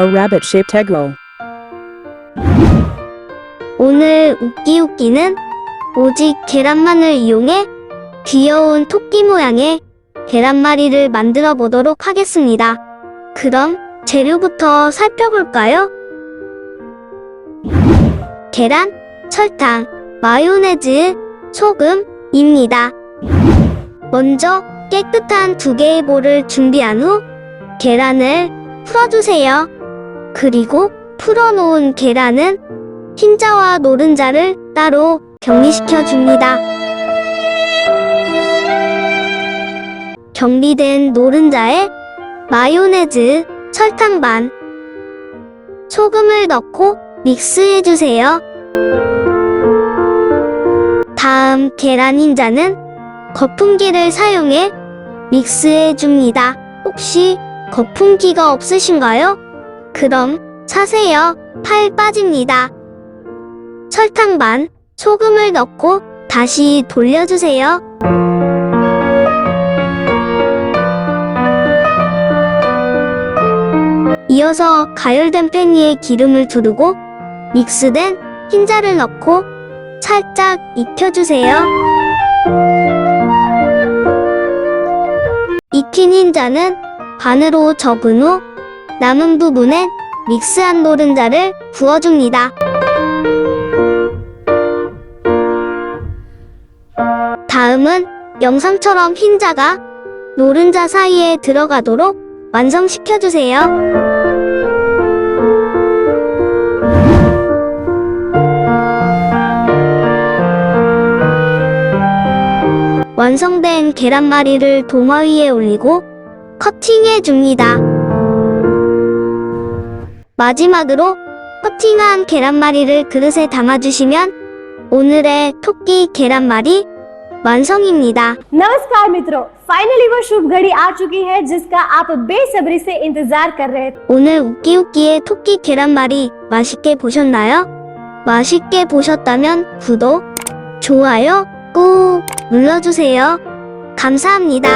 A rabbit shaped egg roll. 오늘 웃기 웃기는 오직 계란만을 이용해 귀여운 토끼 모양의 계란말이를 만들어 보도록 하겠습니다. 그럼 재료부터 살펴볼까요? 계란, 설탕, 마요네즈, 소금입니다. 먼저 깨끗한 두 개의 볼을 준비한 후 계란을 풀어주세요. 그리고 풀어놓은 계란은 흰자와 노른자를 따로 격리시켜 줍니다. 격리된 노른자에 마요네즈, 설탕 반, 소금을 넣고 믹스해 주세요. 다음 계란 흰자는 거품기를 사용해 믹스해 줍니다. 혹시 거품기가 없으신가요? 그럼 사세요. 팔 빠집니다. 설탕 반, 소금을 넣고 다시 돌려주세요. 이어서 가열된 팬 위에 기름을 두르고 믹스된 흰자를 넣고 살짝 익혀주세요. 익힌 흰자는 반으로 접은 후 남은 부분엔 믹스한 노른자를 부어줍니다. 다음은 영상처럼 흰자가 노른자 사이에 들어가도록 완성시켜주세요. 완성된 계란말이를 도마 위에 올리고 커팅해 줍니다. 마지막으로 커팅한 계란말이를 그릇에 담아주시면 오늘의 토끼 계란말이 완성입니다. नमस्कार मित्रों फाइनली वो शुभ घड़ी आ चुकी है जिसका आप बेसब्री से इंतजार कर रहे थे 오늘 웃기웃기의 토끼 계란말이 맛있게 보셨나요? 맛있게 보셨다면 구독, 좋아요 꾹 눌러주세요. 감사합니다.